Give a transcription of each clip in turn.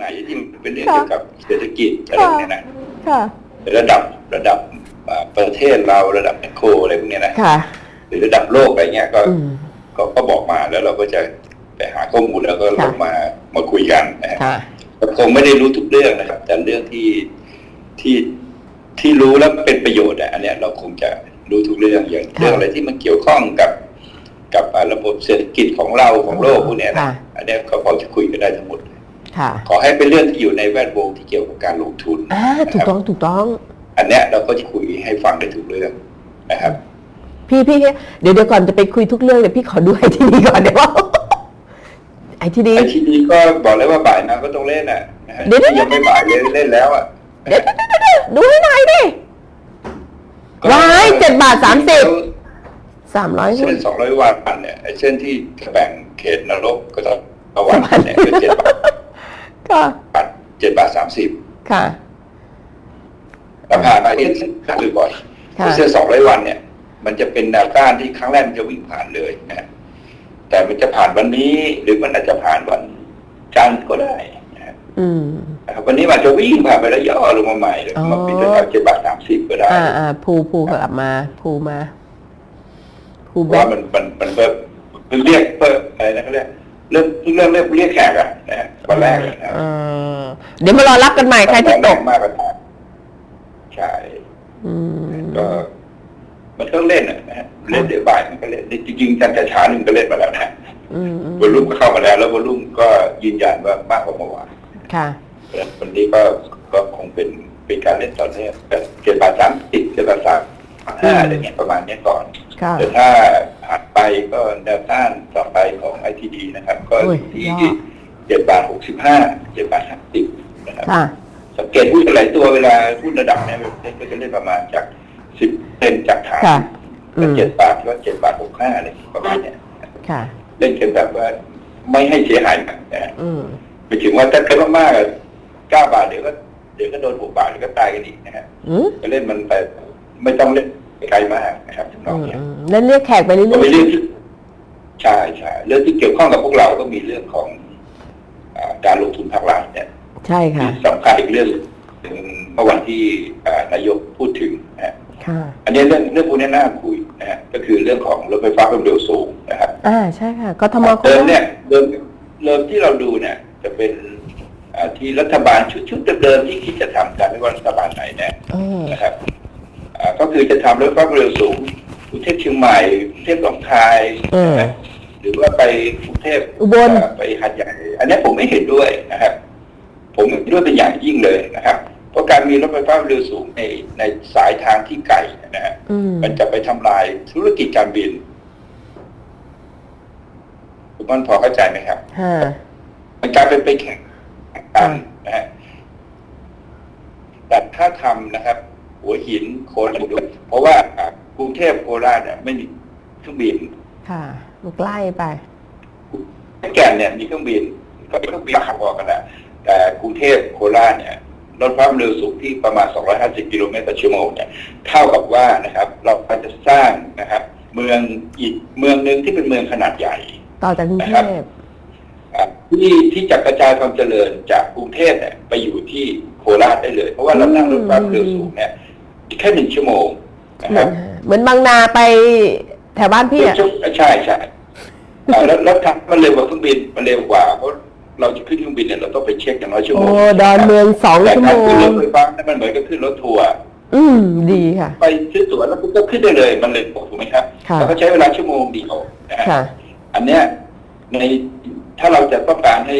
ไหนที่มันเป็นเรื่องเกี่ยวกับเศรษฐกิจอะไรพวกเนี้ยนะค่ะระดับระดับอ่าประเทศเราระดับแมคโครอะไรพวกเนี้ยนะค่ะหรือระดับโลกอะไรเงี้ยก็อืมก็ก็บอกมาแล้วเราก็จะไปหาข้อมูลแล้วก็ค่ะลงมามาคุยกันนะฮะค่ะก็คงไม่ได้รู้ทุกเรื่องนะครับ แต่เรื่องที่ที่ที่รู้แล้วเป็นประโยชน์อะอันเนี้ยเราคงจะรู้ทุกเรื่องอย่างค่ะเรื่องอะไรที่มันเกี่ยวข้องกับกับอ่าระบบเศรษฐกิจของเราของโลกพวกเนี้ยนะค่ะอันเนี้ยก็พอจะคุยกันได้ทั้งหมดค่ะ ขอให้เป็นเรื่องที่อยู่ในแวดวงที่เกี่ยวกับการลงทุนอ่าถูกต้องถูกต้อง อันเนี้ยเราก็จะคุยให้ฟังได้ทุกเรื่องนะครับ พี่พี่เดี๋ยวเดี๋ยวก่อนจะไปคุยทุกเรื่องเดี๋ยวพี่ขอดูไอทีดีก่อนเดี๋ยวไอทีดีไอทีนี้ก็บอกเลยว่าบ่ายมาก็ต้องเล่นอะนะฮะเดี๋ยวๆๆยังไม่บ่ายเล่นเล่นแล้วอะเดี๋ยวเดี๋ยวเดี๋ยวดูให้หน่อยดิว้าย7บาท30สามร้อยเส้นสองร้อยวันเนี่ยไอ้เส้นที่แบ่งเขตนรกก็ต้องระวันเนี่ยคือเจ็ดบาท ค่ะเจ็ดบาทสามสิบค่ะแต่ผ่านไปเส้นคือบ่อยค่ะเส้นสองร้อยวันเนี่ย มันจะเป็นแนวต้านที่ครั้งแรกมันจะวิ่งผ่านเลยนะฮะแต่มันจะผ่านวันนี้หรือมันอาจจะผ่านวันจันทร์ก็ได้นะฮะอืมนะครับวันนี้มันจะวิ่งผ่านไปแล้วย่อลงมาใหม่เลยอ๋อมาปิดแถวเจ็ดบาทสามสิบก็ได้อ่าอ่าภูภูกลับมาภูมาภูเพแบราะว่าบมันมันมันเพิ่มเพิ่งเรียกเพิ่มอะไรนะเขาเรียก เริ่มเพิ่งเริ่มเรียกเรียกแขกอะนะฮะวันแรกเลยนะเออเดี๋ยวมารอรับกันใหม่ใครที่ตกมากกว่าทางใช่อืมก็มันต้องเล่นอะนะฮะเล่นเดี๋ยวบ่ายมันก็เล่นจริงๆตั้งแต่เช้าหนึ่งก็เล่นมาแล้วนะอืมอืมวอลลุ่มก็เข้ามาแล้ว แล้ววอลลุ่มก็ยืนยันว่ามากกว่าเมื่อวานค่ะเพราะฉะนั้นวันนี้ก็ก็คงเป็นเป็นการเล่นตอนนี้แบบเจ็ดบาทสามสิบเจ็ดบาทสามห้าอะไรเงี้ยประมาณเนี้ยก่อน ค่ะ แต่ถ้าผ่านไปก็แนวต้านต่อไปของไอทีดีนะครับ ก็โอ้ยที่ยอด เจ็ดบาทหกสิบห้าเจ็ดบาทสามสิบนะครับ ค่ะ สังเกตหุ้นหลายตัวเวลาหุ้นระดับเนี้ยก็จะเล่นประมาณจากสิบเซนจากฐานค่ะ อืแล้วมเจ็ดบาทก็เจ็ดบาทหกห้าอะไรประมาณเนี้ยค่ะ เล่นกันแบบว่าไม่ให้เสียหายกันนะฮะอืมไปถึงว่าถ้าเกิดมากๆอะเก้าบาทเดี๋ยวก็เดี๋ยวก็โดนหกบาทเดี๋ยวก็ตายกันอีกนะฮะ อืม ก็เล่นมันไปไม่ต้องเล่น ไกลมากนะครับทั้งนอือกมเนี่ยอืมเล่นเรียกแขกไปเรื่ก็เป็นอยเรื่องที่ใช่ใช่เรื่องที่เกี่ยวข้องกับพวกเราก็มีเรื่องของอาการลงทุนภาครัฐเนี่ยๆใช่ค่ะที่สำคัญอีกเรื่องหนึ่งเมื่อวันที่อ่านายกพูดถึงนะฮะค่ะอันนี้เรื่องเรื่องพวกนี้น่าคุยนะฮะก็คือเรื่องของรถไฟฟ้าความเร็วสูงนะครับอ่าใช่ค่ะกทมโคเดิมราเนี่ชยเดิมเดิมที่เราดูเนี่ย จะเป็นอ่าที่รัฐบาลชุดชุดเดิมๆที่คิดจะทำกันไม่ว่ารัฐบาลไหนเนี่ยเออนะครับอ่า ก็คือจะทำรถไฟฟ้าความเร็วสูงกรุงเทพเชียงใหม่กรุงเทพหนองคายเออ นะหรือว่าไปกรุงเทพอุบลเไปหัดใหญ่ อันนี้ผมไม่เห็นด้วยนะครับ ผมเห็นด้วยเป็นอย่างยิ่งเลยนะครับ เพราะการมีรถไฟฟ้าความเร็วสูงในในสายทางที่ไกลนะฮะอืม มันจะไปทำลายธุรกิจการบินคุณมันพอเข้าใจไหมครับ ฮะ มันกลายเป็นไปแข่งกันนะฮะแต่ถ้าทำนะครับ หัวหินโคราชด้วยเพราะว่าอ่ากรุงเทพโคราชเนี่ยไม่มีเครื่องบิน ค่ะมันใกล้ไปแก่นเนี่ยมีเครื่องบิน ก็เครื่องบินขับออกกันแหละแต่กรุงเทพโคราชเนี่ยรถความเร็วสูงที่ประมาณ 250 กิโลเมตรต่อชั่วโมงเนี่ยเท่ากับว่านะครับ เราก็จะสร้างนะครับ เมืองอีกเมืองหนึ่งที่เป็นเมืองขนาดใหญ่ ต่อจากกรุงเทพอะที่ที่จะกระจายความเจริญจากกรุงเทพเนี่ยไปอยู่ที่โคราชได้เลย เพราะว่าเรานั่งรถไฟความเร็วสูงเนี่ย แค่หนึ่งชั่วโมงนะเหคมือรันบเหมือนบางนาไปแถวบ้านพี่อะใช่ใช่อะแล้วแล้วทางมันเร็วกว่าเครื่องบินมันเร็วกว่าเพราะเราจะขึ้นเครื่องบินเนี่ยเราต้องไปเช็คอย่างน้อยชั่วโมโอ้งดอนเมืองสองแต่ชั่วโมการขึ้นรงถไฟฟ้านั้นมันเหมือนกับขึ้นรถทัวร์อืมดีค่ะ ไปซื้อตั๋วแล้วก็ขึ้นได้เลยมันเลยถูกไหมครับค่ะแล้วก็ใช้เวลาชั่วโมงเดียวนะฮะค่ะอันเนี้ยในถ้าเราจะต้องการให้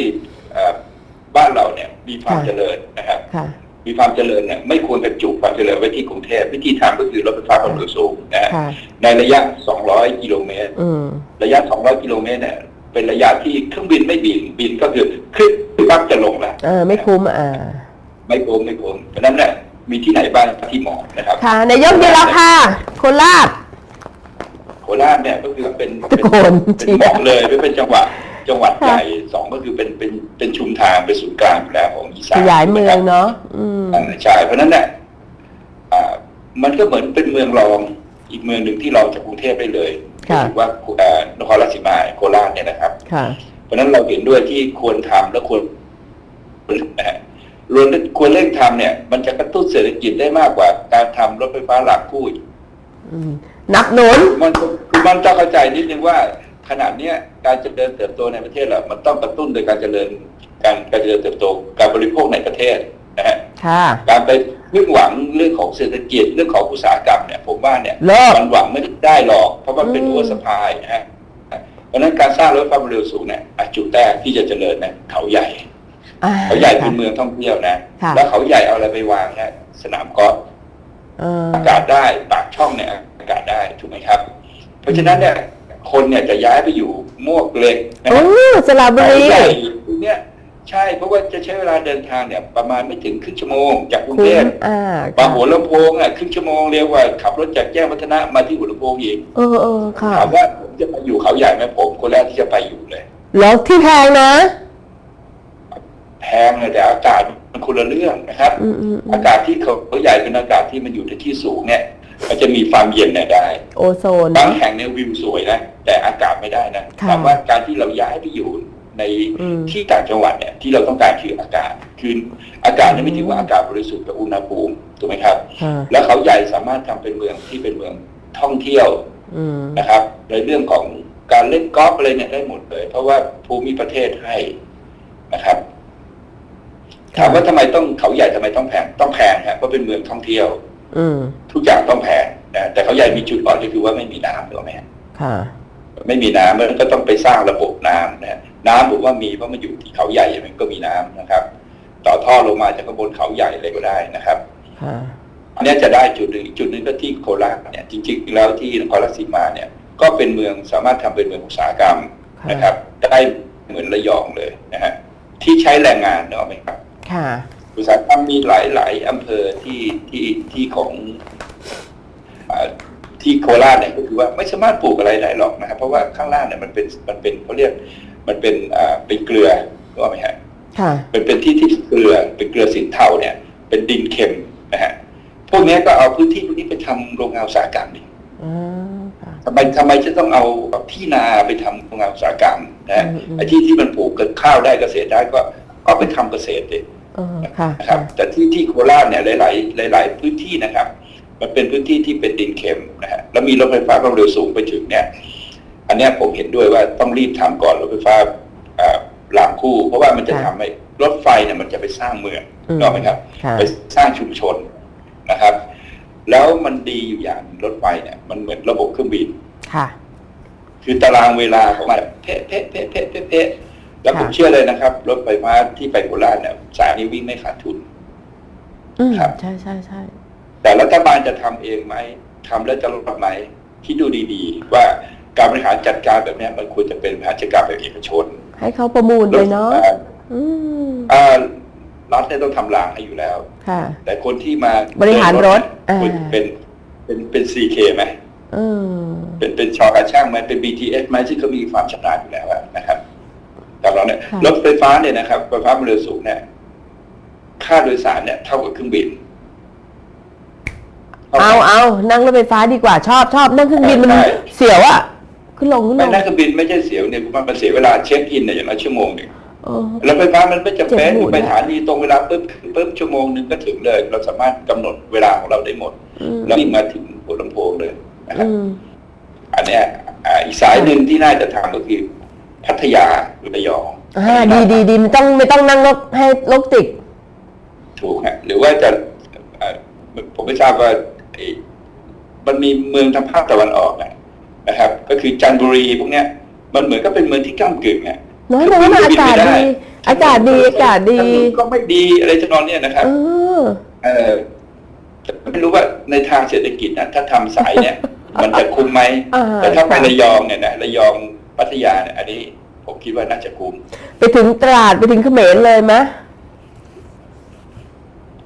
เอ่อบ้านเราเนี่ยมีความค่ะเจริญนะครับค่ะ มีความเจริญเนี่ยไม่ควรกระจุกความเจริญไว้ที่กรุงเทพวิธีทางก็คือรถไฟฟ้าความเร็วสูงนะฮะค่ะในระยะ 200 กิโลเมตรอืมระยะ 200 กิโลเมตรเนี่ยเป็นระยะที่เครื่องบินไม่บินบินก็คือขึ้นปั๊บจะลงแล้วเออไม่คุ้มอ่า ไม่โกงไม่โกงเพราะฉะนั้นเนี่ยมีที่ไหนบ้างที่เหมาะนะครับค่ะนายกดีแล้วค่ะโคราชโคราชเนี่ยก็คือเป็นตะโกนเป็นเหมาะเลยไม่เป็นจังหวัด จังหวัดใหญ่สองก็คือเป็นเป็นเป็นชุมทางเป็นศูนย์กลางอยู่แล้วของอีสาขนยายเมืองนะครับเนาะอืมอ่าใช่เพราะฉะนั้นเนี่ยอ่ามันก็เหมือนเป็นเมืองรองอีกเมืองหนึ่งที่รองจากกรุงเทพได้เลยค่ะถือว่าอ่านครราชสีมาโคราชเนี่ยนะครับค่ะเพราะฉะนั้นเราเห็นด้วยที่ควรทำและควรนะฮะรวมควรเร่งทำเนี่ย มันจะกระตุ้นเศรษฐกิจได้มากกว่า การทำรถไฟฟ้ารางคู่อีกอืมนับหนุนมันคือมันต้องเข้าใจนิดนึงว่า ขนาดเนี้ยการเจริญเติบโตในประเทศเรามันต้องกระตุ้นโดยการเจริญการการเจริญเติบโตการบริโภคในประเทศนะฮะค่ะการไปพึ่งหวังเรื่องของเศรษฐกิจเรื่องของอุตสาหกรรมเนี่ยผมว่าเนี่ยเลิกมันหวังไม่ได้หรอก เพราะมันเป็นอืมโอเวอร์สปายนะฮะเพราะฉะนั้นการสร้างรถไฟความเร็วสูงเนี่ยอะจุดแรกที่จะเจริญเนี่ยเขาใหญ่อ่าเขาใหญ่เป็นเมืองท่องเที่ยวนะค่ะแล้วเขาใหญ่เอาอะไรไปวางฮะสนามกอล์ฟเอออากาศได้ปากช่องเนี่ยอากาศได้ถูกไหมครับ เพราะฉะนั้นเนี่ย คนเนี่ยจะย้ายไปอยู่มวกเหล็กนะโอ้ฮะสระบุเขารีใหญ่เนี่ยใช่เพราะว่าจะใช้เวลาเดินทางเนี่ยประมาณไม่ถึงครึ่งชั่วโมงจากกรุงคุ้เทมพอ่ามาหัวลำโพงอะครึ่งชั่วโมงเรียกว่าขับรถจากแจ้งวัฒนะมาที่หัวลำโพงอีกเออเออค่ะถามว่าผมจะไปอยู่เขาใหญ่ไหมผมคนแรกที่จะไปอยู่เลยแล้วที่แพงนะ แพงเลยแต่อากาศมันคนละเรื่องนะครับอืมอืมอือามกาศที่เขาใหญ่เป็นอากาศที่มันอยู่ในที่สูงเนี่ย มันจะมีความเย็นเนี่ยได้โอโซน บางนะแห่งเนี่ยวิวสวยนะ แต่อากาศไม่ได้นะค่ะแต่ว่าการที่เราย้ายไปอยู่ในอืมที่ต่างจังหวัดเนี่ยที่เราต้องการคืออากาศคืออากาศเนี่ยไม่ถึงว่าอากาศบริสุทธิ์กับอุณหภูมิถูกไหมครับ ค่ะแล้วเขาใหญ่สามารถทำเป็นเมืองที่เป็นเมืองท่องเที่ยวอืมนะครับ ในเรื่องของการเล่นกอล์ฟอะไรเนี่ยได้หมดเลย เพราะว่าภูมิประเทศให้นะครับ ถามว่าทำไมต้องเขาใหญ่ทำไมต้องแพงต้องแพงครับเพราะเป็นเมืองท่องเที่ยวอืม ทุกอย่างต้องแพงนะแต่เขาใหญ่มีจุดอ่อนก็คือว่าไม่มีน้ำถูกไหมฮะค่ะ ไม่มีน้ำมันก็ต้องไปสร้างระบบน้ำนะฮะน้ำผมว่ามีเพราะมันอยู่ที่เขาใหญ่มันก็มีน้ำนะครับ ต่อท่อลงมาจากข้างบนเขาใหญ่เลยก็ได้นะครับค่ะอันเนี้ยจะได้จุดหนึ่งอีกจุดหนึ่งก็ที่โคราชเนี่ย จริง ๆ แล้วที่นครราชสีมาเนี่ย ก็เป็นเมืองสามารถทำเป็นเมืองอุตสาหกรรมค่ะนะครับ ได้เหมือนระยองเลยนะฮะที่ใช้แรงงานเนกอะไหมครับ ค่ะ อุตสาหกรรมมีหลายหลายอำเภอที่ที่ที่ของอ่าที่โคราชเนี่ยก็คือว่าไม่สามารถปลูกอะไรได้หรอกนะครับเพราะว่าข้างล่างเนี่ยมันเป็นมันเป็นเขาเรียกมันเป็นอ่าเป็นเกลือรู้ไหมฮะค่ะเป็นเป็นที่ที่เกลือเป็นเกลือสินเทาเนี่ย เป็นดินเค็มนะฮะพวกเนี้ยก็เอาพื้นที่พวกนี้ไปทำโรงงานอุตสาหกรรมดิอ่าค่ะทำไมทำไมจะต้องเอาที่นาไปทำโรงงานอุตสาหกรรมนะฮะอืมอืมไอ้ที่ที่มันปลูกเกิดข้าวได้เกษตรได้ก็ก็ไปทำเกษตรดิ เออค่ะนะครับ แต่ที่ที่โคราชเนี่ยหลาย ๆ หลาย ๆ พื้นที่นะครับ มันเป็นพื้นที่ที่เป็นดินเค็มนะฮะแล้วมีรถไฟฟ้าความเร็วสูงไปถึงเนี่ย อันเนี้ยผมเห็นด้วยว่าต้องรีบทำก่อนรถไฟฟ้าอ่ารางคู่ เพราะว่ามันจะทำให้รถไฟเนี่ยมันจะไปสร้างเมืองอืมถูกไหมครับค่ะไปสร้างชุมชนนะครับ แล้วมันดีอยู่อย่างรถไฟเนี่ย มันเหมือนระบบเครื่องบินค่ะ คือตารางเวลาของมันเพะเพะเพะเพะเพะเพะ แล้วผมค่ะเชื่อเลยนะครับ รถไฟฟ้าที่ไปโคราชเนี่ยสายนี้วิ่งไม่ขาดทุนอืมครับใช่ใช่ใช่แต่รัฐบาลจะทำเองไหมทำแล้วจะรอดไหมคิดดูดีๆ ว่าการบริหารจัดการแบบเนี้ยมันควรจะเป็นบริหารจัดการแบบเอกชน ให้เขาประมูลเลยเนาะอ่อืมอ่ารัฐเนี่ยต้องทำรางให้อยู่แล้วค่ะแต่คนที่มาบริหารรถเดินเนี่ยควรอ่าเป็นเป็นเป็น CK ไหมเออเป็นเป็นชอการช่างไหมเป็น BTS ไหมซึ่งเขามีความชำนาญอยู่แล้วอะนะครับแต่ เราเนี่ยค่ะรถไฟฟ้าเนี่ยนะครับไฟฟ้าความเร็วสูงเนี่ยค่าโดยสารเนี่ยเท่ากับเครื่องบิน เอาเอานั่งรถไฟฟ้าดีกว่าชอบชอบนั่งเครื่องบินมันใช่ เสียวอะขึ้นลงขึ้นลไม่งนั่งเครื่องบินไม่ใช่เสียวเนี่ยมันมันเสียเวลาเช็คอินเนี่ยอย่างน้อยชั่วโมงหนึ่งเออ รถไฟฟ้ามันไม่จำเป็นเจ็บหมดไปอะสถานีตรงเวลาปุ๊บปุ๊บชั่วโมงหนึ่งก็ถึงเลย เราสามารถกำหนดเวลาของเราได้หมด อืมแล้ววิ่งมาถึงหัวลำโพงเลยนะครับ อืม อันเนี้ยอ่าอีกสายหนึ่งที่น่าจะทำก็คือ พัทยาหรือระยองอ่าดีดีดีไม่ต้องไม่ต้องนั่งรถให้รถติดถูกฮะหรือว่าจะเอ่อผมไม่ทราบว่าไอ้มันมีเมืองทางภาคตะวันออกอะนะครับ ก็คือจันทบุรีพวกเนี้ย มันเหมือนก็เป็นเมืองที่ก้ามกึ่งอะน้อยน้อยมาอากาศดีอากาศดีอากาศดีถนนก็ไม่ดีอะไรจะนองเนี้ยนะครับเออเออแต่ไม่รู้ว่าในทางเศรษฐกิจนะถ้าทำสายเนี่ย มันจะคุ้มไหมอ่าแต่ถ้าไปค่ะระยองเนี่ยนะระยอง พัทยาเนี่ยอันนี้ผมคิดว่าน่าจะคุ้ม ไปถึงตราดไปถึงเขมรเลยมะ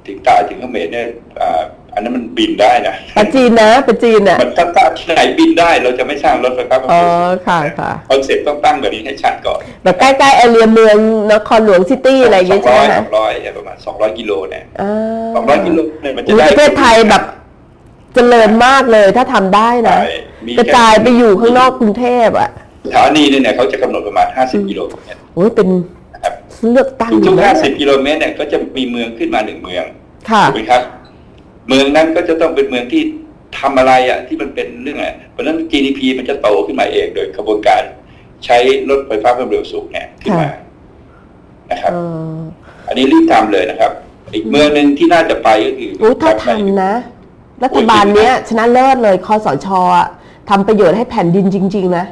ถึงตายถึงเขมรเนี่ยอ่าอันนั้นมันบินได้นะไปจีนนะไปจีนอะมันถ้าถ้าที่ไหนบินได้เราจะไม่สร้างรถไฟฟ้าความอ๋อเร็วสูงค่ะค่ะคอนเซ็ปต์ต้องตั้งแบบนี้ให้ชัดก่อนแบบใกล้ๆแอเรียเมืองนครหลวงซิตี้อะไรอย่างสอเงี้ยงใช่ร้ไหอยมสองร้อยประมาณสองร้อยกิโลเนี่ยอ่าสองร้อยกิโลเนี่ยมันจะอุ๊ยได้ประเทศไทยแบบเจริญมากเลยถ้าทำได้นะใช่มีกระจายไปอยู่ข้างนอกกรุงเทพอะ สถานีเนี่ย เขาจะกำหนดประมาณห้าสิบกิโลเมตรโอ้ยเป็นนะครับเลือกตั้งอทุยู่กนะห้าสิบกิโลเมตรเนี่ยก็จะมีเมืองขึ้นมาหนึ่งเมืองค่ะถูกไหมครับ เมืองนั้นก็จะต้องเป็นเมืองที่ทำอะไรอะที่มันเป็นเรื่องอะไรเพราะฉะนั้น GDP มันจะโตขึ้นมาเองโดยกระบวนการใช้รถไฟฟ้าความเร็วสูงเนี่ยขึ้นมาค่ะนะครับเอออันนี้รีบทำเลยนะครับ อีกเมืองหนึ่งที่น่าจะไปก็คือรู้ถ้าทำนะ รัฐบาลเนี้ยชนะเลิศเลยคอสชอะทำประโยชน์ให้แผ่นดินจริง ๆ นะ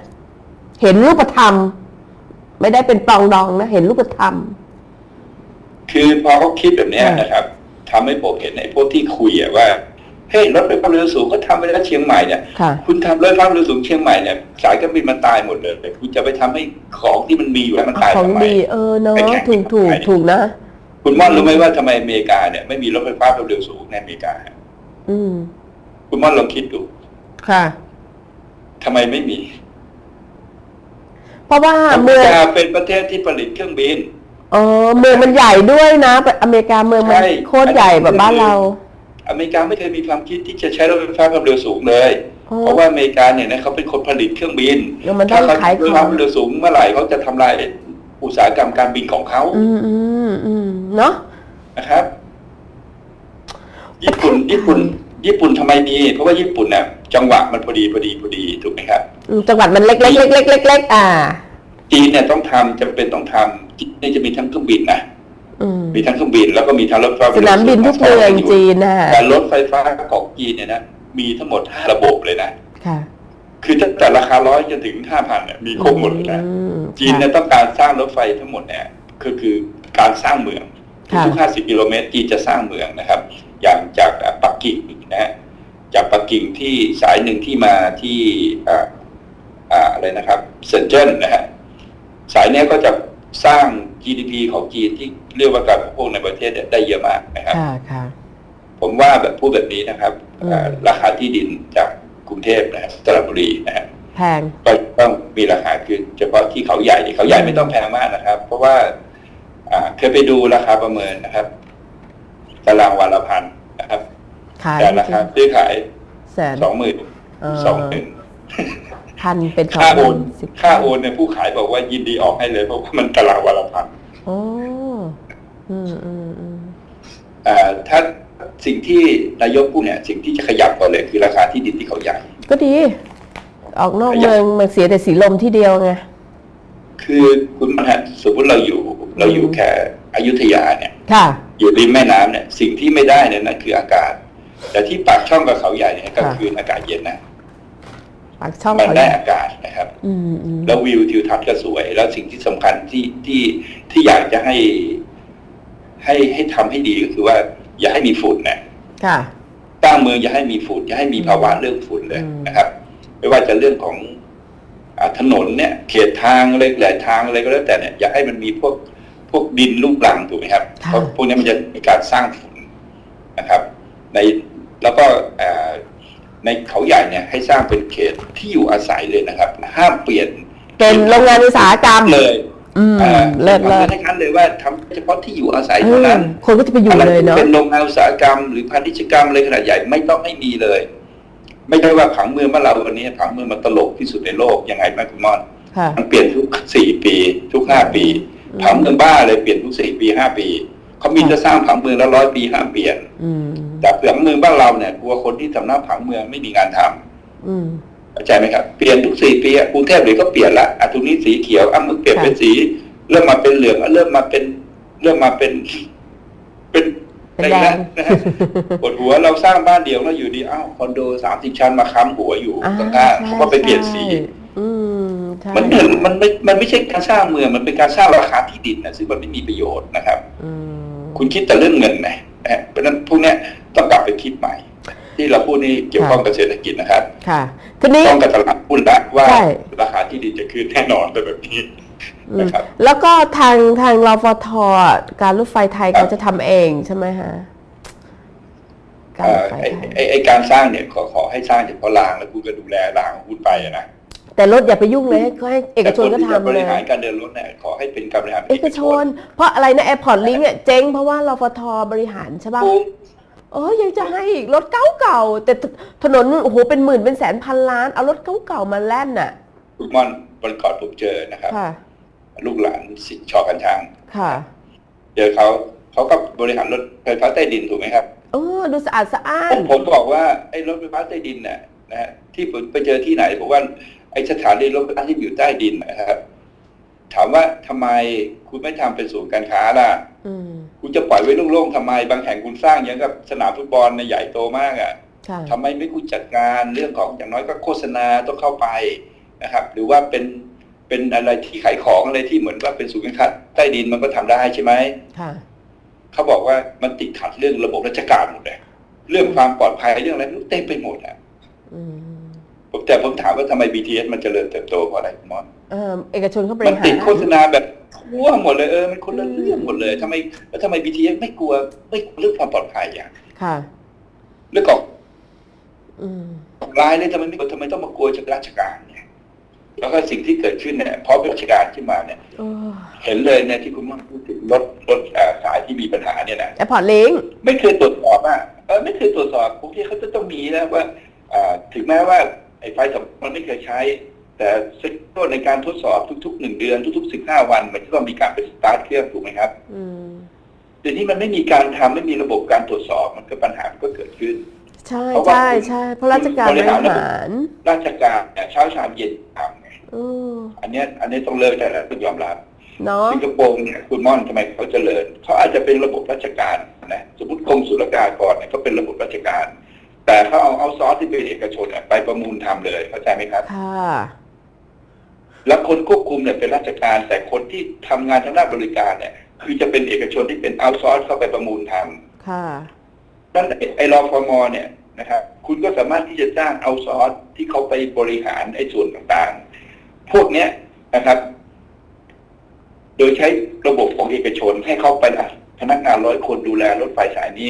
เห็นรูปธรรม ไม่ได้เป็นปลองดองนะ เห็นรูปธรรม คือพอเขาคิดแบบเนี้ยค่ะนะครับทำให้ผมเห็นไอ้พวกที่คุยอะว่าเฮ้ยรถไฟฟ้าความเร็วสูงก็ทำไปแล้วเชียงใหม่เนี่ยค่ะคุณทำรถไฟฟ้าความเร็วสูงเชียงใหม่เนี่ยสายการบินมันตายหมดเลยแต่คุณจะไปทำให้ของที่มันมีอยู่ให้มันตายของทำไมดีเออเนาะไปแข่งถูกถูกไปถูกนะ คุณม่อนรู้ไหมว่าทำไมอเมริกาเนี่ยไม่มีรถไฟฟ้าความเร็วสูงในอเมริกาอืมคุณม่อนลองคิดดู ค่ะทำไมไม่มีเพ ราะว่าอเมเมืริองกาเป็นประเทศที่ผลิตเครื่องบิน เออเมืองมันใหญ่ด้วยนะอเมริกาเมืองมันใช่ โคตรใหญ่แบบบ้านเรา อเมริกาไม่เคยมีความคิดที่จะใช้รถไฟฟ้าความเร็วสูงเลยอ๋อเพราะว่าอเมริกาเนี่ยนะเขาเป็นคนผลิตเครื่องบินแล้วมันต้ถ้าองเขาขายใช้รถขไฟอฟ้างความเร็วสูงเมื่อไหร่เขาจะทำลายอุตสาหกรรมการบินของเขาอืมอืมอืมเนาะ นะครับ ญี่ปุ่น ญี่ปุ่น ญี่ปุ่นทำไมมี เพราะว่าญี่ปุ่นเนี่ยจังหวะมันพอดีพอดีพอดีถูกไหมครับ อืมจังหวัดมันเล็กเล็กเล็กเล็กเล็กเล็กอ่า จีนเนี่ยต้องทำจำเป็นต้องทำจีนเนี่ยจะมีทั้งเครื่องบินนะอืมมีทั้งเครื่องบินแล้วก็มีทั้งรถไฟฟ้าสนามบินทุกเมืองจีนนะแต่รถไฟฟ้าของจีนเนี่ยนะมีทั้งหมดห้าระบบเลยนะค่ะคือตั้งแต่ราคาร้อยจนถึงห้าพันเนี่ยมีครบหมดเลยนะอืมจีนเนี่ยต้องการสร้างรถไฟทั้งหมดเนี่ยคือคือการสร้างเมืองค่ะทุกห้าสิบกิโลเมตรจีนจะสร้างเมืองนะครับ อย่างจากอะปักกิ่งนะฮะจากปักกิ่งที่สายหนึ่งที่มาที่อ่าอ่าอะไรนะครับเซนเจิ้นนะฮะ สายเนี้ยก็จะสร้าง GDP ของจีนที่เรียกว่าการบริโภคในประเทศเนี่ยได้เยอะมากนะครับค่ะค่ะผมว่าแบบพูดแบบนี้นะครับอืมอ่าราคาที่ดินจากกรุงเทพนะครับสระบุรีนะฮะแพงก็ต้องมีราคาขึ้นเฉพาะที่เขาใหญ่เขาใหญ่ไม่ต้องแพงมากนะครับ เพราะว่าอ่าเคยไปดูราคาประเมินนะครับตารางวันละพันนะครับขายแต่ราคาซื้อขายแสนสองหมื่นเออสองหมื่น พันเป็นสองค่าโอนสิบค่าโอนเนี่ยผู้ขายบอกว่ายินดีออกให้เลยเพราะว่ามันตารางวันละพันโอ้อืมอืมอืมอ่าถ้าสิ่งที่นายกพูดเนี่ยสิ่งที่จะขยับก่อนเลยคือราคาที่ดินที่เขาใหญ่ ก็ดี ออกนอกเมืองมันเสียแต่สีลมที่เดียวไง คือคุณมันฮะสมมติเราอยู่เราอยู่แค่อยุธยาเนี่ย ค่ะ อยู่ริมแม่น้ำเนี่ยสิ่งที่ไม่ได้เนี่ยนั่นคืออากาศ แต่ที่ปากช่องกับเขาใหญ่เนี่ยกลางค่ะคืนอากาศเย็นนะ ปากช่องมันเขาได้อากาศนะครับอืมอืมแล้ววิวทิวทัศน์ก็สวย แล้วสิ่งที่สำคัญที่ที่ที่อยากจะให้ ให้ให้ทำให้ดีก็คือว่า อย่าให้มีฝุ่นนะค่ะตั้งเมืองอย่าให้มีฝุ่นอย่าให้มีภาวะเรื่องฝุ่นเลยอืมนะครับ ไม่ว่าจะเรื่องของอาถนนเนี่ย เขตทางอะไรหลายทางอะไรก็แล้วแต่เนี่ยอย่าให้มันมีพวกพวกดินลูกรังถูกไหมครับเพราะพวกนี้มันจะมีการสร้างฝุ่นนะครับ ในแล้วก็อ่า ในเขาใหญ่เนี่ยให้สร้างเป็นเขตที่อยู่อาศัยเลยนะครับ ห้ามเปลี่ยนเป็นโรงงานอุตสาหกรรมเลยอืมอ่าเลิศทำเลิศให้ขั้นเลยว่าทำเฉพาะที่อยู่อาศัยเอเท่าอนั้น คนก็จะไปอยู่เลยเนาะเป็นโรงงานอุตสาหกรรม หรือพาณิชยกรรมอะไรขนาดใหญ่ไม่ต้องให้มีเลย ไม่ใช่ว่าผังเมืองบ้านเราวันนี้ผังเมืองมันตลกที่สุดในโลกยังไงแม่คุณมอนค่ะมันเปลี่ยนทุกสี่ปี ทุกห้าปีอืมผังเมืองบ้าเลยเปลี่ยนทุกสี่ปีห้าปี เขามีจะสร้างผังเมืองแล้วร้อยปีห้ามเปลี่ยนอืมแต่ผังเมืองบ้านเราเนี่ยกลัวคนที่ทำหน้าผังเมืองไม่มีงานทำอืมเข้าใจไหมครับเปลี่ยนทุกสี่ปีอะกรุงเทพเดี๋ยวก็เปลี่ยนละอะตรงนี้สีเขียวอะมันเปลี่ยนค่ะเป็นสี เริ่มมาเป็นเหลืองอะเริ่มมาเป็นเริ่มมาเป็นเป็นเป็นแดงนะฮะปวดหัวเราสร้างบ้านเดี่ยวแล้วอยู่ดีอ้าวคอนโดสามสิบชั้นมาค้ำหัวอยู่อ่าข้างๆเขาก็ไปเปลี่ยนสีใช่อืมใช่มันมันมันไม่ มันไม่ใช่การสร้างเมือง มันเป็นการสร้างราคาที่ดินนะซึ่งมันไม่มีประโยชน์นะครับ อืม คุณคิดแต่เรื่องเงินนะนะฮะเพราะฉะนั้นพวกเนี้ยต้องกลับไปคิดใหม่ ที่เราพูดนี่เกี่ยวข้องกับเศรษฐกิจนะครับค่ะทีนี้ต้องกับตลาดหุ้นละว่าใช่ราคาที่ดินจะขึ้นแน่นอนเป็นแบบนี้อืมนะครับแล้วก็ทางทางรฟทอะการรถไฟไทยครับเขาจะทำเองใช่ไหมฮะการเอ่รอถไฟไอ้ไทยไอ้ไอ้การสร้างเนี่ยขอขอให้สร้างเฉพาะรางแล้วคุณก็ดูแลรางของคุณไปอะนะ แต่รถอย่าไปยุ่งเลยให้เขาให้เอกชนก็แต่คที่จะทำบเลริย หารการเดินรถเนี่ยขอให้เป็นการบริหารเอกชน เพราะอะไรนะแอร์พอร์ตลิงก์เนี่ยเจ๊งเพราะว่ารฟทบริหารใช่ป่ะ ปุ๊บเออยังจะให้อีกรถเก่าๆแต่ถถนนโอ้โหเป็นหมื่นเป็นแสนพันล้าน เอารถเก่าๆมาแล่นน่ะคุณม่อนวันก่อนผมเจอนะครับ ค่ะ ลูกหลานสิทธิ์ชอกันช่าง ค่ะเจอเขาเขาก็บริหารรถไฟฟ้าใต้ดินถูกไหมครับ เออดูสะอาดสะอ้านผมบอกว่าไอ้รถไฟฟ้าใต้ดินเนี่ยนะฮะที่ผมไปเจอที่ไหนบอกว่า ไอ้สถานีรถไฟฟ้าที่อยู่ใต้ดินนะครับ ถามว่าทำไมคุณไม่ทำเป็นศูนย์การค้าล่ะอืมคุณจะปล่อยไว้โล่งๆทำไม บางแห่งคุณสร้างอย่างกับสนามฟุตบอลในยใหญ่โตมากอะค่ะทำไมไม่คุณจัดการเรื่องของอย่างน้อยก็โฆษณาต้องเข้าไปนะครับ หรือว่าเป็นเป็นอะไรที่ขายของอะไรที่เหมือนว่าเป็นศูนย์การค้าใต้ดินมันก็ทำได้ใช่ไหมค่ะเขาบอกว่ามันติดขัดเรื่องระบบราชการหมดเลยเรื่องความปลอดภัยเรื่องอะไรไม่รู้เต็มไปหมดอะอืมผม แต่ผมถามว่าทำไม BTS มันเจริญเติบโตเพราะอะไรคุณมอนเออเอกชนเขาบมันริหารติดได้โฆษณาแบบทั่วหมดเลยเออมันคนละเรื่องหมดเลยทำไมแล้วทำไม BTS ไม่กลัวไม่กลัวเรื่องความปลอดภัยอย่างค่ะ เรื่องของอืม ร้ายเลยทำไมไม่ทำไมต้องมากลัวจากราชการเนี่ยแล้วก็สิ่งที่เกิดขึ้นเนี่ยเพราะราชการขึ้นมาเนี่ย โอ้เห็นเลยเนี่ยที่คุณมอนพูดถึงรถรถเอ่อสายที่มีปัญหาเนี่ยนะแอร์พอร์ตลิงไม่เคยตรวจสอบอะเออไม่เคยตรวจสอบพวกที่เขาจะต้องมีนะว่าอ่าถึงแม้ว่า ไอ้ไฟสำรองมันไม่เคยใช้ แต่เซ็ตในการทดสอบทุกๆหนึ่งเดือนทุกๆสิบห้าวัน มันจะต้องมีการไปสตาร์ทเครื่องถูกไหมครับอืมเดี๋ยวนี้มันไม่มีการทำไม่มีระบบการตรวจสอบมันก็ปัญหามันก็เกิดขึ้น ใช่เพราะว่าใช่ใช่เพราะราชการบบริริหารระบบหารราชการเนี่ยเช้าชามเย็นทำไงเอออันเนี้ยอันนี้ต้องเลิกแต่ละต้องยอมรับเนาะสิงคโปร์เนี่ยคุณม่อนทำไมเขาเจริญเขาอาจจะเป็นระบบราชการนะสมมติกรมศุลกากรเนี่ยเขาเป็นระบบราชการ แต่เขาเอาเอาซอสที่เป็นเอกชนเนี่ยไปประมูลทำเลยเข้าใจไหมครับค่ะแล้วคนควบคุมเนี่ยเป็นราชการ แต่คนที่ทำงานทางด้านบริการเนี่ย คือจะเป็นเอกชนที่เป็นเอาซอสเข้าไปประมูลทำค่ะนั่นไอ้ไอ้รอฟมเนี่ยนะครับคุณก็สามารถที่จะจ้างเอาซอสที่เขาไปบริหารไอ้ส่วนต่างๆ พวกเนี้ยนะครับ โดยใช้ระบบของเอกชนให้เขาไปอะพนักงานร้อยคนดูแลรถไฟสายนี้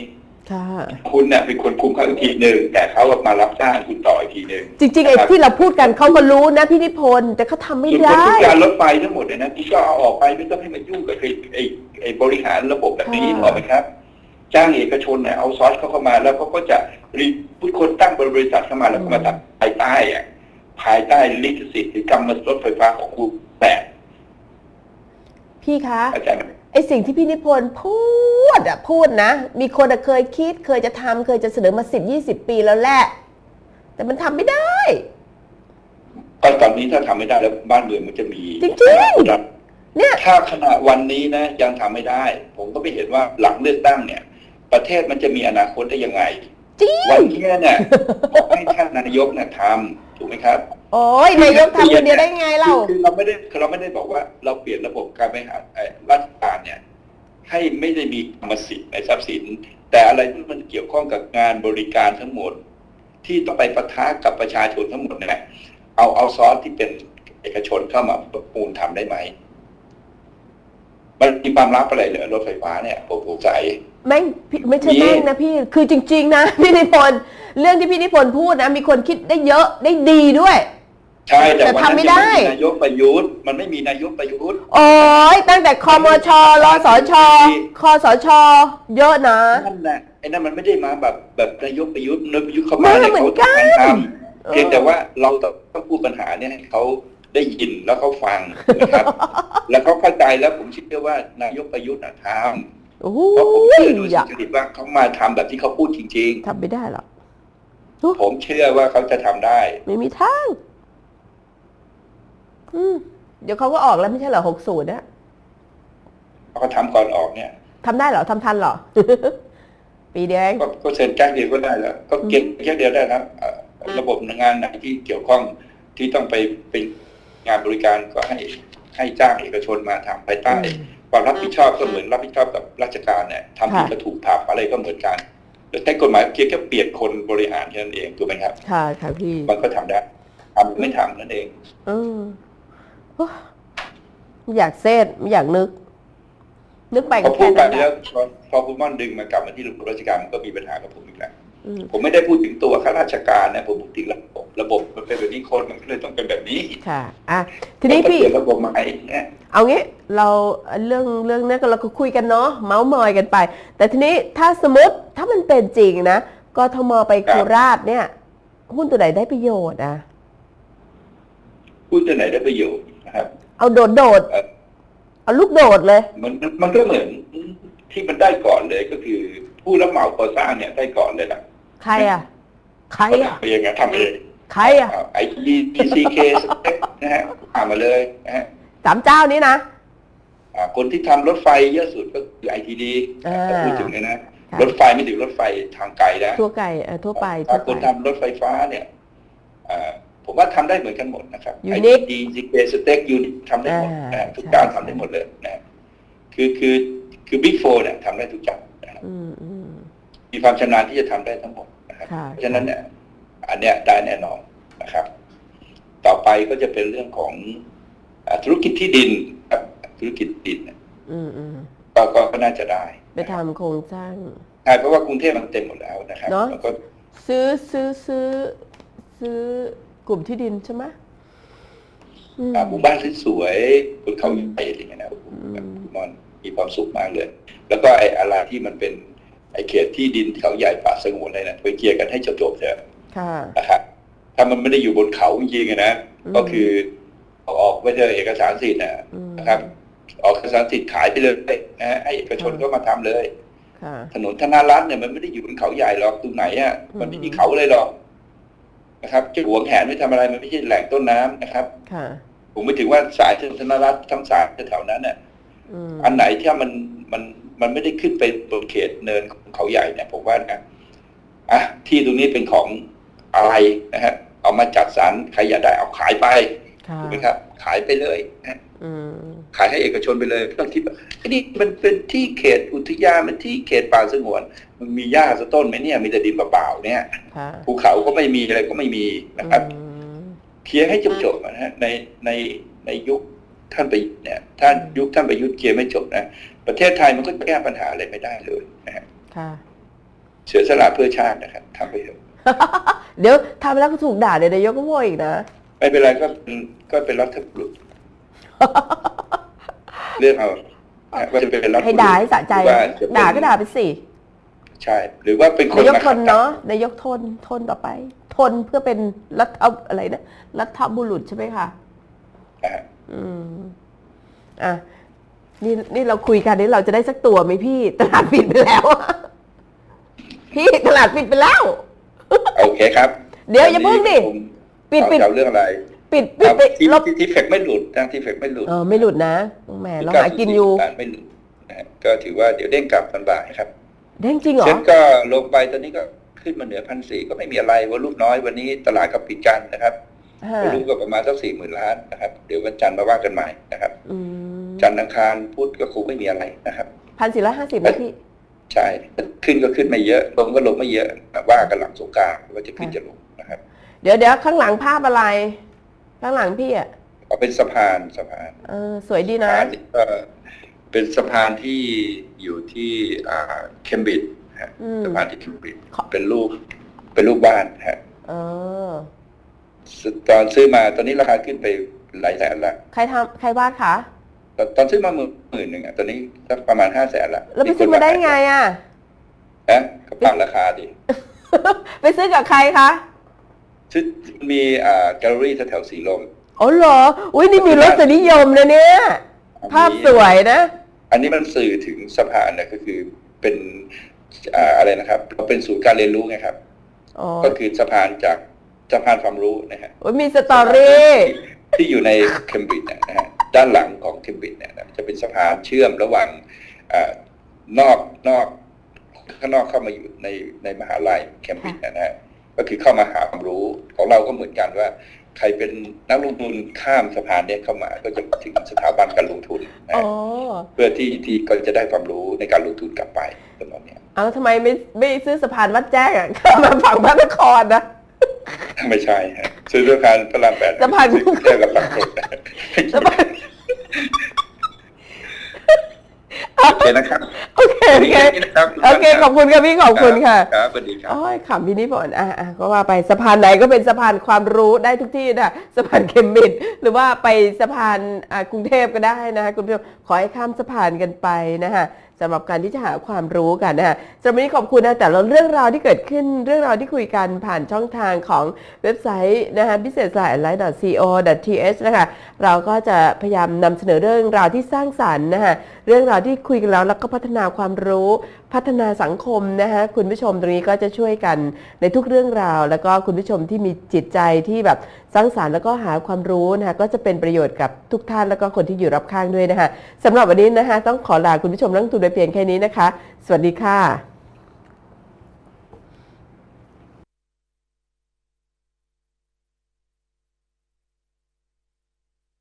ค่ะคุณเนี่ยเป็นคนคุมเขาอีกทีหนึ่งแต่เขาก็มารับจ้างคุณต่ออีกทีหนึ่งจริงๆไอ้ที่เราพูดกันเขาก็รู้นะพี่นิพนธ์แต่เขาทำไม่ส่วนคนได้ทุกการรถไฟทั้งหมดเนี่ยนะที่ก็เอาออกไปไม่ต้องให้มายุ่งกับไอ้ไอ้ไอ้บริหารระบบแบบนี้ค่ะหรอกไหมครับ จ้างเอกชนเนี่ยเอาซอสเขาเข้ามา แล้วเขาก็จะรีพุทคนตั้งบริษัทเข้ามาแล้วก็มาตัดภายใต้อะภายใต้ลิขสิทธิ์หรือกรรมรถไฟฟ้าของคุณแต่พี่คะอาจารย์ ไอสิ่งที่พี่นิพนธ์พูดอะพูดนะ มีคนอะเคยคิด เคยจะทำเคยจะเสนอมาสิบยี่สิบปีแล้วแหละ แต่มันทำไม่ได้ ก็ตอนนี้ถ้าทำไม่ได้แล้วบ้านเมืองมันจะมีจริงๆอนาคตเนี่ยถ้าขณะวันนี้นะ ยังทำไม่ได้ ผมก็ไม่เห็นว่าหลังเลือกตั้งเนี่ย ประเทศมันจะมีอนาคตได้ยังไงจริงวันนี้เนี่ยบอกให้ท่านนายกเนี่ยทำ ถูกไหมครับโอ้ยนายกทำคนเดียวได้ไงเราคือคือเราไม่ได้คือเราไม่ได้บอกว่าเราเปลี่ยนระบบการบริหารเอ่อราชการเนี่ย ให้ไม่ได้มีกรรมสิทธิ์ในทรัพย์สิน แต่อะไรที่มันเกี่ยวข้องกับงานบริการทั้งหมด ที่ต้องไปปะทะกับประชาชนทั้งหมดเนี่ยเอาเอาซอสที่เป็นเอกชนเข้ามาประมูลทำได้ไหม มันมีความลับอะไรเหรอรถไฟฟ้าเนี่ยผมสงสัย แม่งพี่ไม่ใช่มี แม่งนะพี่ คือจริง ๆ นะ พี่นิพนธ์เรื่องที่พี่นิพนธ์พูดนะ มีคนคิดได้เยอะได้ดีด้วย ใช่แต่แต่วันทำนั้นไม่ยังได้ไม่มีนายกประยุทธ์มันไม่มีนายกประยุทธ์ โอ้ยตั้งแต่คอมชรสชคสช เยอะนะ นั่นแหละไอ้นั่นมันไม่ได้มาแบบแบบนายกประยุทธ์นายกประยุทธ์เข้ามามาเนี่ยเหมือนเขากัต้องนการทเออำเพียงแต่ว่าเราต้องพูดปัญหาเนี่ยให้เขา ได้ยินแล้วเขาฟังนะครับ แล้วเขาเข้าใจแล้วผมเชื่อว่านายกประยุทธ์นะทโอ้ำเพราะผมยเชื่อโดยอยากสุจริตว่าเขามาทำแบบที่เขาพูดจริงทำไม่ได้หรอกๆผมเชื่อว่าเขาจะทำได้ ไม่มีทางอืมเดี๋ยวเขาก็ออกแล้วไม่ใช่เหรอหกศูนย์นะเขาทำก่อนออกเนี่ยทำได้เหรอทำทันเหรอ ปีเดียวเองก็ก็เซ็นแจ้งเดียวก็ได้แล้วก็เก็บแค่เดียวได้นะเอ่อระบบงานไหนที่เกี่ยวข้องที่ต้องไปเป็น งานบริการก็ให้ให้จ้างเอกชนมาทำภายใต้ความรับผิดชอบก็เหมือนรับผิดชอบกับราชการเนี่ยทำผิดก็ถูกทำอะไรก็เหมือนกันแต่ใช้กฎหมายเพียงแค่เปลี่ยนคนบริหารแค่นั้นเองถูกไหมครับค่ะค่ะพี่มันก็ทำได้ทำหรือไม่ทำนั่นเองเออโอ้ไม่อยากเซตไม่อยากนึก นึกไปพก็อพูแค่ดไปนั้นแหแล้ละวพอพอคุณม่อนดึงมากลับมาที่ระบบราชการมันก็มีปัญหากับผมอีกแล้วอืม ผมไม่ได้พูดถึงตัวข้าราชการนะผมพูดถึงระบบระบบมันเป็นแบบนี้คนมันก็เลยต้องเป็นแบบนี้ค่ะอะทีนี้พี่เปลี่ยนระบบใหม่เนี่ยเอางี้เราเรื่องเรื่องนี้ก็เราก็คุยกันเนาะเมาส์มอยกันไป แต่ทีนี้ถ้าสมมติถ้ามันเป็นจริงนะกทมไปโคราชเนี่ย หุ้นตัวไหนได้ประโยชน์อะพูดจะไหนได้ประโยชน์นะครับ เอาโดดโดดเอาลูกโดดเลยมันมันมันก็เหมือนที่มันได้ก่อนเลยก็คือผู้รับเหมาก่อสร้างเนี่ยได้ก่อนเลยนะ ใครอะ ใครอะทำเองอะทำเองใครอะไอทีทีซีเคสนะฮะอ่านมาเลยนะฮะสามเจ้านี้นะอ่าคนที่ทำรถไฟเยอะสุดก็คือไอทีดีอ่าพูดถึงเลยนะค่ะรถไฟไม่ถึงรถไฟทางไกลนะทั่วไก่เออทั่วไปถ้าทั่วคนไปทำรถไฟฟ้าเนี่ยอ่าผมว่าทำได้เหมือนกันหมดนะครับ Unique ไอทีซีเคสเต็กยูนิทำได้หมดอ่านะทุกใช่เจ้าใช่ทำได้หมดเลยนะคือคือคือบิ๊กโฟเนี่ยทำได้ทุกเจ้านะครับอืมอืมมีความชำนาญที่จะทำได้ทั้งหมดนะ ครับค่ะเพราะฉะนั้นเนี่ยอันเนี้ยได้แน่นอนนะครับ ต่อไปก็จะเป็นเรื่องของอ่าธุรกิจที่ดินครับธุรกิจดินเนี่ยอืมอืมก็ก็ก็น่าจะได้ ไปทำโครงสร้างใช่เพราะว่ากรุงเทพมันเต็มหมดแล้วนะครับเนอะแล้วก็ซื้อซื้อซื้อซื้อกลุ่มที่ดินใช่ไหมอืมอ่าหมู่บ้านสวยๆบนเขาใหญ่อะไรเงี้ยนะโอ้โหอืมแบบมันมีความสุขมากเลย แล้วก็ไอ้อะไรที่มันเป็น ไอ้เขตที่ดินเขาใหญ่ป่าสงวนอะไรนะไปเคลียร์กันให้จบๆเถอะค่ะนะครับถ้ามันไม่ได้อยู่บนเขาจริงๆอะนะอืมก็คือเอาออกไปเถอะเอกสารสิทธิ์นะอืมนะครับ ออกเอกสารสิทธิ์ขายไปเลยนะฮะให้เอกชนอืมก็มาทำเลยค่ะถนนธนารัตน์เนี่ยมันไม่ได้อยู่บนเขาใหญ่หรอกตรงไหนอะมันไม่มีเขาเลยหรอกนะครับจะหวงแหนไม่ทำอะไรมันไม่ใช่แหล่งต้นน้ำนะครับค่ะผมไม่ถึงว่าสายถนนธนารัตน์ทั้งสายแถวๆนั้นเนี่ยอืมอันไหนที่มัน มันมันไม่ได้ขึ้นไปบนเขตเนินของเขาใหญ่เนี่ยผมว่านะอะที่ตรงนี้เป็นของอะไรนะฮะเอามาจัดสรรใครอยากได้เอาขายไปค่ะถูกไหมครับ ขายไปเลยนะอืมขายให้เอกชนไปเลยไม่ต้องคิดว่าไอ้นี่มันเป็นที่เขตอุทยานมันที่เขตป่าสงวน มันมีหญ้าสักต้นไหมเนี่ยมีแต่ดินเปล่าๆเนี่ยค่ะภูเขาก็ไม่มีอะไรก็ไม่มีนะครับอืมเคลียร์ให้จบๆนะฮะในในในยุคท่านไปเนี่ยท่านยุคท่านประยุทธ์เคลียร์ไม่จบนะ ประเทศไทยมันก็แก้ปัญหาอะไรไม่ได้เลยนะฮะค่ะ เสียสละเพื่อชาตินะครับทำไปเถอะเดี๋ยวทำแล้วก็ถูกด่าเดี๋ยวนายกก็โวยอีกนะ ไม่เป็นไรก็เป็นก็เป็นรัฐบุรุษเรื่องเอานะว่าจะเป็นรัฐบุรุษให้ด่าให้สะใจหรือว่าจะเป็นด่าก็ด่าไปสิ ใช่ หรือว่าเป็นคนนายกมาทนเนาะนายกทนทนต่อไป ทนเพื่อเป็นรัฐอะไรนะรัฐบุรุษใช่ไหมคะนะฮะอืมอะ นี่นี่เราคุยกันนี่เราจะได้สักตัวไหมพี่ ตลาดปิดไปแล้วอะพี่ตลาดปิดไปแล้ว โอเคครับ เดี๋ยวอย่าเพิ่งดิผมปิดปิดเอาเรื่องอะไร ปิดปิดเอาไปที่ลบที่ที่เฟกไม่หลุดนะที่เฟกไม่หลุดเออไม่หลุดนะแหมเราหากินอยู่การไม่หลุดนะฮะก็ถือว่าเดี๋ยวเด้งกลับตอนบ่ายครับ เด้งจริงเหรอเซ็ตก็ลงไปตอนนี้ก็ขึ้นมาเหนือพันสี่ก็ไม่มีอะไรวอลุ่มน้อยวันนี้ตลาดก็ปิดกันนะครับฮะวอลุ่มก็ประมาณสักสี่หมื่นล้านนะครับ เดี๋ยววันจันทร์มาว่ากันใหม่นะครับอืม จันทร์อังคารพุธก็คงไม่มีอะไรนะครับพันสี่ร้อยห้าสิบไหมพี่ใช่ขึ้นก็ขึ้นไม่เยอะลงก็ลงไม่เยอะว่ากันหลังสงกรารว่าจะขึ้นจะลงนะครับ เดี๋ยวเดี๋ยวข้างหลังภาพอะไร ข้างหลังพี่อะเอาเป็นสะพานสะพานเออสวยดีนะสะพานนี่ก็เป็นสะพานที่อยู่ที่อ่าเคมบริดจ์ฮะอืมสะพานที่เคมบริดจ์ขอเป็นรูปเป็นรูปบ้านฮะเออตอนซื้อมาตอนนี้ราคาขึ้นไปหลายแสนละใครทำใครวาดคะ ตอนตอนซื้อมาหมื่นหมื่นหนึ่งอะตอนนี้สักประมาณห้าแสนละแล้วไปซื้อมาได้ไงอะฮะก็ปรับราคาดิไปซื้อกับใครคะซื้อมีอ่าแกลเลอรี่แถวๆสีลมอ๋อเหรออุ้ยนี่มีรสนิยมนะเนี่ย ภาพสวยนะ อันนี้มันสื่อถึงสะพานเนี่ยก็คือเป็นอ่าอะไรนะครับเราเป็นศูนย์การเรียนรู้ไงครับอ๋อก็คือสะพานจากสะพานความรู้นะฮะโอ้ยมีสตอรี่ที่อยู่ในเคมบริดจ์นะฮะ ด้านหลังของเคมบริดจ์เนี่ยนะจะเป็นสะพานเชื่อมระหว่างอานอกนอกข้างนอกเข้ามาอยู่ในในมหาลัยเคมบริดจ์นะฮะก็คือเข้ามาหาความรู้ของเราก็เหมือนกันว่า ใครเป็นนักลงทุนข้ามสะพานเนี้เข้ามาก็จะถึงสถาบันการลงทุนนะอ๋อฮะเพื่อที่ที่ก็จะได้ความรู้ในการลงทุนกลับไปประมาณเนี้ยเอาแล้วทำไมไม่ไม่ซื้อสะพานวัดแจ้งอะเข้ามาฝั่งพระนครนะไม่ใช่ฮะซื้อสะพานพระรามแปดสะพานเทียบกับหลังรถนะสะพาน โอเคนะครับ โอเคโอเคแนี้นะครับโอเค ขอบคุณค่ะพี่ขอบคุณค่ะครับสวัสดีครับโอ้ยขำพี่นิพนธ์อะอะก็ว่าไปสะพานไหนก็เป็นสะพานความรู้ได้ทุกที่นะสะพานเคมบริดจ์หรือว่าไปสะพานอ่ากรุงเทพก็ได้นะคะคุณผู้ชมขอให้ข้ามสะพานกันไปนะคะ สำหรับการที่จะหาความรู้กันนะคะสำหรับวันนี้ขอบคุณนะแต่ละเรื่องราวที่เกิดขึ้นเรื่องราวที่คุยกันผ่านช่องทางของเว็บไซต์นะคะพิเศษสายไลน์ co th นะคะเราก็จะพยายามนำเสนอเรื่องราวที่สร้างสรรค์นะคะเรื่องราวที่คุยกันแล้วแล้วก็พัฒนาความรู้พัฒนาสังคมนะคะคุณผู้ชมตรงนี้ก็จะช่วยกันในทุกเรื่องราว แล้วก็คุณผู้ชมที่มีจิตใจที่แบบสร้างสรรค์แล้วก็หาความรู้นะคะก็จะเป็นประโยชน์กับทุกท่านแล้วก็คนที่อยู่รอบข้างด้วยนะคะสำหรับวันนี้นะคะต้องขอลาคุณผู้ชมนั่งตูโดยเพียงแค่นี้นะคะ สวัสดีค่ะ